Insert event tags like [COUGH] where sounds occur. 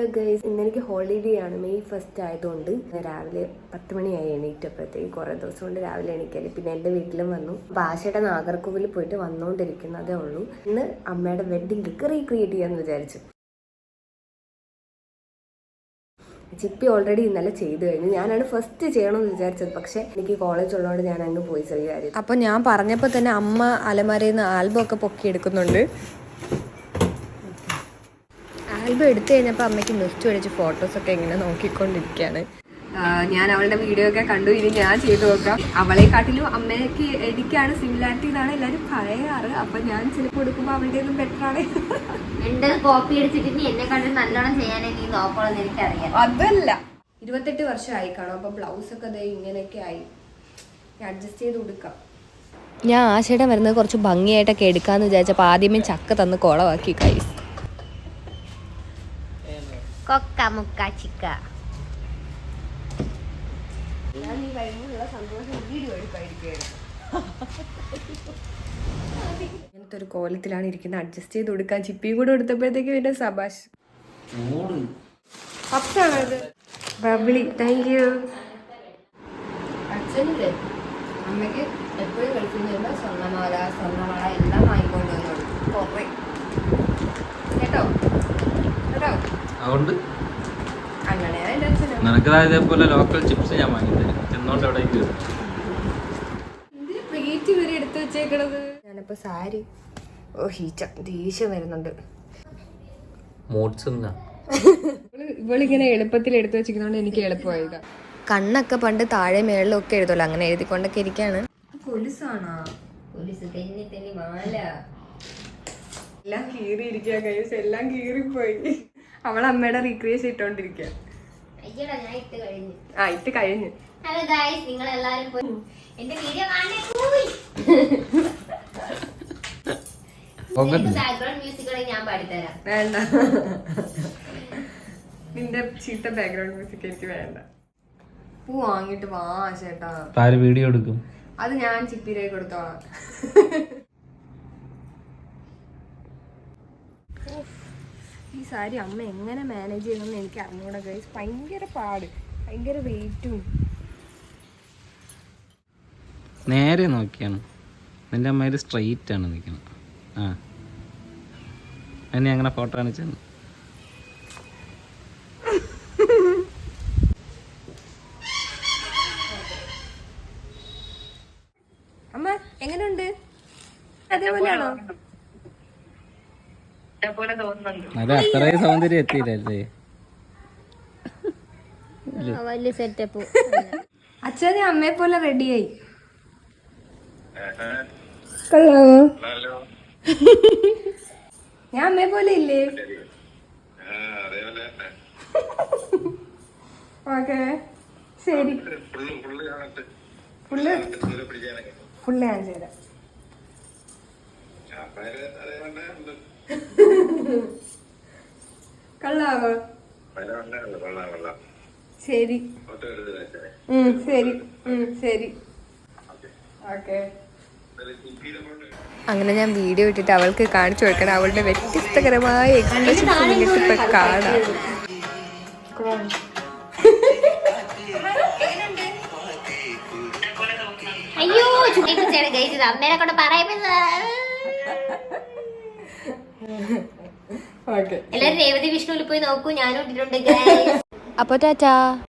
Hello guys ഇന്നെനിക്ക് holiday ആണ്. May first ആയതുകൊണ്ട് രാവിലെ പത്ത് മണിയായി എണീറ്റപ്പോഴത്തേക്ക് കുറേ ദിവസം കൊണ്ട് രാവിലെ എണീക്കൽ. പിന്നെ എന്റെ വീട്ടിലും വന്നു. ഭാഷയുടെ നാഗർകോവിൽ പോയിട്ട് വന്നുകൊണ്ടിരിക്കുന്നതേ ഉള്ളൂ. ഇന്ന് അമ്മയുടെ വെഡിങ് ലുക്ക് റീക്രിയേറ്റ് ചെയ്യാന്ന് വിചാരിച്ചു. ചിപ്പി ഓൾറെഡി ഇന്നലെ ചെയ്തു കഴിഞ്ഞു. ഞാനാണ് ഫസ്റ്റ് ചെയ്യണമെന്ന് വിചാരിച്ചത്. പക്ഷെ എനിക്ക് കോളേജ് ഉള്ളതുകൊണ്ട് ഞാൻ അങ്ങ് പോയി അപ്പൊ അപ്പോൾ ഞാൻ പറഞ്ഞപ്പോൾ തന്നെ അമ്മ അലമാരയിൽ നിന്ന് ആൽബം ഒക്കെ പൊക്കി എടുക്കുന്നുണ്ട് ആൽബം എടുത്തു കഴിഞ്ഞപ്പോൾ അമ്മയ്ക്ക് നിർത്തി അടിച്ച് ഫോട്ടോസൊക്കെ ഇങ്ങനെ നോക്കിക്കൊണ്ടിരിക്കുകയാണ്. ഞാൻ അവളുടെ വീഡിയോ ഒക്കെ കണ്ടു. ഇനി ഞാൻ ചെയ്തു നോക്കാം. അവളെക്കാട്ടിലും അമ്മയ്ക്ക് എനിക്കാണ് സിമിലാരിറ്റി എന്നാണ് എല്ലാവരും പറയാറ്. അപ്പൊ ഞാൻ ചിലപ്പോൾ എടുക്കുമ്പോൾ അവളുടെ ഒന്നും ബെറ്റർ ആണ് എന്റെ കോപ്പി അടിച്ചിട്ട് എന്നെ കണ്ട് നല്ലോണം ചെയ്യാനേ നീ നോക്കണം എനിക്കറിയാം. അതല്ല. ഇരുപത്തെട്ട് വർഷമായി കാണും. അപ്പൊ ബ്ലൗസ് ഒക്കെ ദേ ഇങ്ങനെയൊക്കെ ആയി. അഡ്ജസ്റ്റ് ചെയ്ത് കൊടുക്കാം ഞാൻ ആശയുടെ മരുന്ന് കുറച്ച് ഭംഗിയായിട്ടൊക്കെ എടുക്കാമെന്ന് വിചാരിച്ചപ്പോൾ ആദ്യമേ ചക്ക തന്ന് കുളവാക്കി കൈസ് കൊക്ക മുക്ക ചിക്ക ഞാൻ ഈ സന്തോഷം വീഡിയോ ഇങ്ങനത്തെ ഒരു കോലത്തിലാണ് ഇരിക്കുന്നത്. അഡ്ജസ്റ്റ് ചെയ്ത് കൊടുക്കാൻ ചിപ്പിയും കൂടെ കൊടുത്തപ്പോഴത്തേക്ക് പിന്നെ സബാഷ്. ബബ്ലി ബബിളി താങ്ക് യു അച്ഛനില്ലേ? അമ്മയ്ക്ക് എപ്പോഴും കളിക്കുന്ന നിന്ന് അതുകൊണ്ട് നിനക്കതായതേപോലെ ഇതേപോലെ ലോക്കൽ ചിപ്സ് ഞാൻ വാങ്ങിത്തരും. ചെന്നോണ്ട് എവിടേക്ക് ഞാനിപ്പോ സാരി ഓ ഹീച്ച ദേഷ്യം വരുന്നുണ്ട്. ഇവളിങ്ങനെ എളുപ്പത്തിൽ എടുത്തു വെച്ചിരിക്കുന്നോണ്ട് എനിക്ക് എളുപ്പമായത്. കണ്ണൊക്കെ പണ്ട് താഴെ മേളിലും ഒക്കെ എഴുതുമല്ലോ അങ്ങനെ എഴുതിക്കൊണ്ടൊക്കെ ഇരിക്കാണ്. കൊലുസാണോ തെന്നി തെന്നി മാല എല്ലാം കീറിയിരിക്കുക കൈസ് എല്ലാം കീറിപ്പോയി. അവൾ അമ്മയുടെ റീക്രിയേഷൻ ഇട്ടോണ്ടിരിക്കുക അയ്യടാ ഞാൻ ഇട്ട് കഴിഞ്ഞു. ആ ഇട്ട് കഴിഞ്ഞു. ഹലോ ഗായ്സ് നിങ്ങൾ എല്ലാരും പോയി. എന്റെ വീഡിയോ കാണാൻ പോയി. ബാക്ക്ഗ്രൗണ്ട് മ്യൂസിക്കുകൾ ഞാൻ പാടിത്തരാം. വേണ്ട. നിന്റെ ചീത്ത ബാക്ക്ഗ്രൗണ്ട് മ്യൂസിക് എനിക്ക് വേണ്ട. പൂ വാങ്ങിട്ട് വാ ചേട്ടാ. വീഡിയോ എടുക്കും. അത് ഞാൻ ചിപ്പിയിലേക്ക് കൊടുത്തോളാം ഉഫ്. ഈ സാരി അമ്മ എങ്ങനെ മാനേജ് ചെയ്യണമെന്ന് എനിക്ക് അറിഞ്ഞൂടാ ഗൈസ് ഭയങ്കര പാട്. ഭയങ്കര വെയിറ്റും നേരെ നോക്കിയാണ്. നിന്റെ അമ്മയിൽ സ്ട്രെയിറ്റ് ആണ് നിൽക്കുന്നത് ആ. എന്നെ അങ്ങനെ ഫോട്ടോ കാണിച്ചാണ് അമ്മ എങ്ങനെയുണ്ട് അതേപോലെയാണോ? അത് അത്രയും സൗന്ദര്യം എത്തിയില്ലല്ലേ? വലിയ സെറ്റപ്പ് അച്ഛനെ അമ്മയെ പോലെ റെഡിയായി ഹലോ. ഞാൻ അമ്മയെ പോലെ ഇല്ലേ? ഓക്കെ. ശരി. ഫുള്ള് ഫുള്ള് ഞാൻ ചെയ്തരാം. കള്ളാവോ. ശരി. ശരി. ശരി. ഓക്കെ. അങ്ങനെ ഞാൻ വീഡിയോ ഇട്ടിട്ട് അവൾക്ക് കാണിച്ചു കൊടുക്കണം. അവളുടെ വ്യത്യസ്തകരമായ എക്സ്പ്രഷൻസ് നിങ്ങൾക്ക് ഇപ്പൊ കാണാം. അയ്യോ അമ്മേനെ കൊണ്ട് പറയുന്നത് [LAUGHS] എല്ലാരും രേവതി വിഷ്ണുവിൽ പോയി നോക്കൂ ഞാനും ഇട്ടിട്ടുണ്ട് അപ്പൊ ടാറ്റാ.